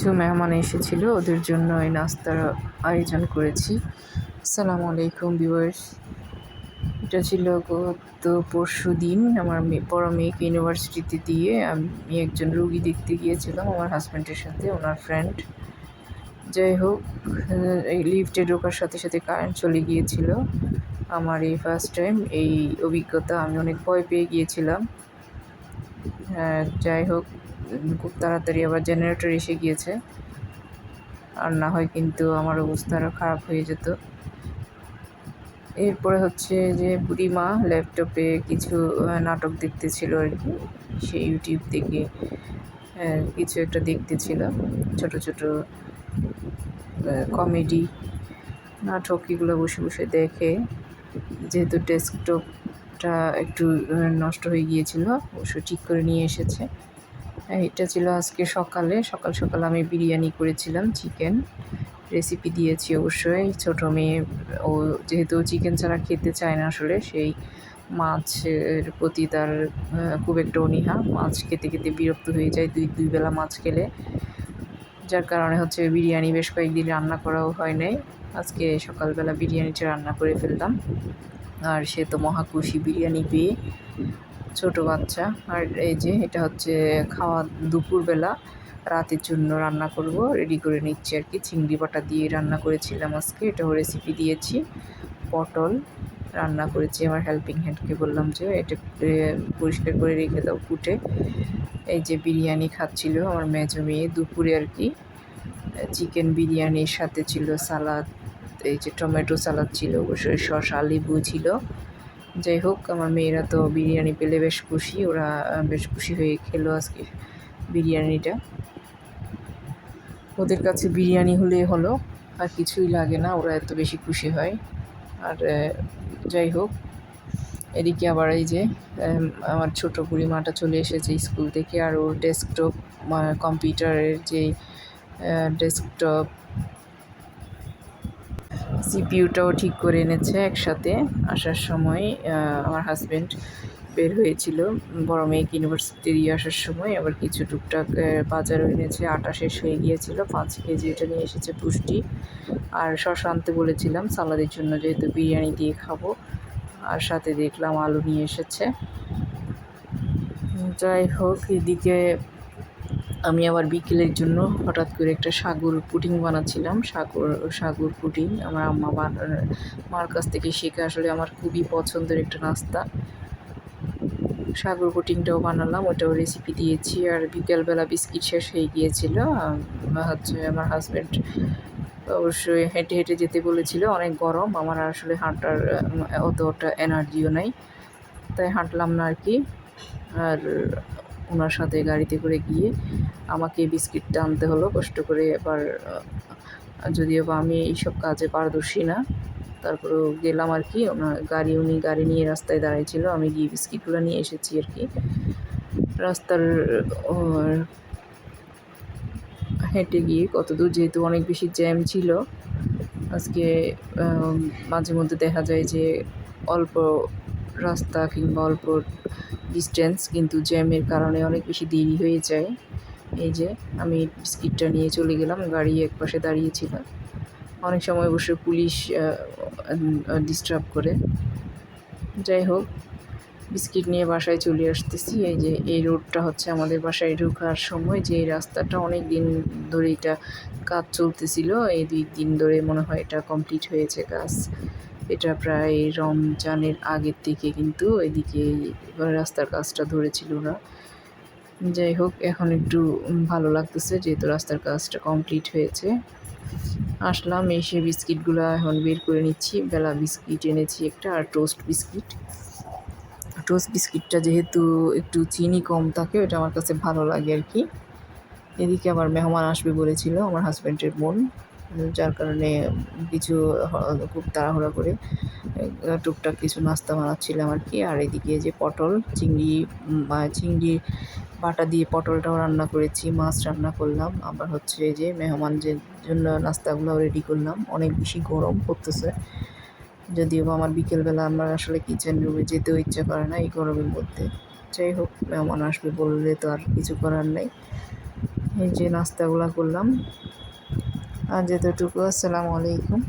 কিছু মেহমান এসেছিল ওদের জন্য এই নাস্তার আয়োজন করেছি। আসসালামু আলাইকুম ভিউয়ার্স। এটা ছিল গত পরশু দিন আমার বড় মেয়েকে ইউনিভার্সিটিতে দিয়ে আমি একজন রুগী দেখতে গিয়েছিলাম আমার হাজব্যান্ডের সাথে ওনার ফ্রেন্ড। যাই হোক এই লিফটে ঢোকার সাথে সাথে কারেন্ট চলে গিয়েছিল। আমার এই ফার্স্ট টাইম এই অভিজ্ঞতা আমি অনেক ভয় পেয়ে গিয়েছিলাম। হ্যাঁ, যাই হোক খুব তাড়াতাড়ি আবার জেনারেটর এসে গিয়েছে। আর না হয় কিন্তু আমার অবস্থা আরও খারাপ হয়ে যেত। এরপরে হচ্ছে যে বুড়িমা ল্যাপটপে কিছু নাটক দেখতেছিল আর কি। সে ইউটিউব থেকে কিছু একটা দেখতেছিল। ছোট ছোট কমেডি নাটক এগুলো বসে বসে দেখে। যেহেতু ডেস্কটপটা একটু নষ্ট হয়ে গিয়েছিল, অবশ্য ঠিক করে নিয়ে এসেছে। এটা ছিল আজকে সকালে। সকাল সকাল আমি বিরিয়ানি করেছিলাম, চিকেন। রেসিপি দিয়েছি অবশ্যই। ছোটো মেয়ে, ও যেহেতু চিকেন ছাড়া খেতে চায় না আসলে, সেই মাছের প্রতি তার খুব একটা অনীহা। মাছ খেতে খেতে বিরক্ত হয়ে যায়, দুই দুই বেলা মাছ খেলে। যার কারণে হচ্ছে বিরিয়ানি বেশ কয়েকদিন রান্না করাও হয় নাই। আজকে সকালবেলা বিরিয়ানিটা রান্না করে ফেললাম আর সে তো মহাকুশি বিরিয়ানি পেয়ে ছোট বাচ্চা। আর এই যে এটা হচ্ছে খাওয়া দুপুরবেলা। রাতের জন্য রান্না করব রেডি করে নিচ্ছি আর কি। চিংড়ি বাটা দিয়ে রান্না করেছিলাম আজকে, এটাও রেসিপি দিয়েছি। পটল রান্না করেছি, আমার হেল্পিং হ্যান্ডকে বললাম যে, এটা পরিষ্কার করে রেখে দাও কুটে। এই যে বিরিয়ানি খাচ্ছিল আমার মেজো মেয়ে দুপুরে আর কি। চিকেন বিরিয়ানির সাথে ছিল সালাদ, এই যে টমেটো সালাদ ছিল, অবশ্যই শসা, লেবু ছিল। যাই হোক আমার মেয়েরা তো বিরিয়ানি পেলে বেশ খুশি। ওরা বেশ খুশি হয়ে খেলো আজকে বিরিয়ানিটা। ওদের কাছে বিরিয়ানি হলে হলো, আর কিছুই লাগে না, ওরা এত বেশি খুশি হয়। আর যাই হোক এদিকে আবার এই যে আমার ছোটো বুড়িমাটা চলে এসেছে স্কুল থেকে, আর ওর ডেস্কটপ কম্পিউটারের যে ডেস্কটপ সিপিইউটাও ঠিক করে এনেছে একসাথে আসার সময় আমার হাজব্যান্ড বের হয়েছিল, বড় মেয়েকে ইউনিভার্সিটি দিয়ে আসার সময়, আবার কিছু টুকটাক বাজারও এনেছে, আটা শেষ হয়ে গিয়েছিল, পাঁচ কেজি এটা নিয়ে এসেছে পুষ্টি। আর শশা আনতে বলেছিলাম, সালাদের জন্য যেহেতু বিরিয়ানি দিয়ে খাব। আর সাথে দেখলাম আলু নিয়ে এসেছে। যাই হোক, এদিকে আমি আবার বিকেলের জন্য হঠাৎ করে একটা সাগর পুটিং বানাচ্ছিলাম। সাগর সাগর পুটিং আমার আম্মা মার কাছ থেকে শেখা। আসলে আমার খুবই পছন্দের একটা নাস্তা। সাগর পুটিংটাও বানালাম, ওটাও রেসিপি দিয়েছি। আর বিকেলবেলা বিস্কিট শেষ হয়ে গিয়েছিল। হচ্ছে আমার হাজব্যান্ড অবশ্যই হেঁটে হেঁটে যেতে বলেছিল, অনেক গরম। আমার আসলে হাঁটার অতটা এনার্জিও নাই। তাই হাঁটলাম না আর কি। আর ওনার সাথে গাড়িতে করে গিয়ে আমাকে বিস্কিটটা আনতে হলো, কষ্ট করে এবার যদিও বা আমি এইসব কাজে পারদর্শী না, তারপরেও গেলাম আর কি ওনার গাড়ি, উনি গাড়ি নিয়ে রাস্তায় দাঁড়াইছিল, আমি গিয়ে বিস্কিটগুলো নিয়ে এসেছি আর কি। রাস্তার হেঁটে গিয়ে কত দূর যেহেতু অনেক বেশি জ্যাম ছিল, আজকে মাঝে মধ্যে দেখা যায় যে অল্প রাস্তা কিংবা অল্প ডিস্টেন্স কিন্তু জ্যামের কারণে অনেক বেশি দেরি হয়ে যায়। এই যে আমি বিস্কিটটা নিয়ে চলে গেলাম, গাড়ি এক পাশে দাঁড়িয়েছিল অনেক সময় বসে পুলিশ ডিস্টার্ব করে। যাই হোক, বিস্কিট নিয়ে বাসায় চলে আসতেছি। এই যে এই রোডটা হচ্ছে আমাদের বাসায় ঢোকার সময়, যে এই রাস্তাটা অনেক দিন ধরে এটা কাজ চলতেছিল। এই দুই দিন ধরে মনে হয় এটা কমপ্লিট হয়েছে কাজ। এটা প্রায় রমজানের আগের থেকে কিন্তু এদিকে রাস্তার কাজটা ধরেছিল ওরা। যাই হোক, এখন একটু ভালো লাগতেছে যেহেতু রাস্তার কাজটা কমপ্লিট হয়েছে। আসলাম, এসে বিস্কিটগুলো এখন বের করে নিচ্ছি। বেলা বিস্কিট এনেছি একটা আর টোস্ট বিস্কিট। টোস্ট বিস্কিটটা যেহেতু একটু চিনি কম থাকে ওটা আমার কাছে ভালো লাগে আর কি। এদিকে আবার মেহমান আসবে বলেছিল, আমার হাজব্যান্ডের বোন, যার কারণে কিছু খুব তাড়াহুড়া করে টুকটাক কিছু নাস্তা বানাচ্ছিলাম আর কি। আর এদিকে যে পটল, চিংড়ি চিংড়ি বাটা দিয়ে পটলটাও রান্না করেছি, মাছ রান্না করলাম। আবার হচ্ছে যে মেহমানদের জন্য নাস্তাগুলো রেডি করলাম, অনেক বেশি গরম পড়তেছে। যদিও আমার বিকেলবেলা আমার আসলে কিচেন রুমে যেতেও ইচ্ছা করে না এই গরমের মধ্যে। যাই হোক, মেহমান আসবে বললে তো আর কিছু করার নেই। এই যে নাস্তাগুলো করলাম। আর যেতটুকু আসসালামু আলাইকুম।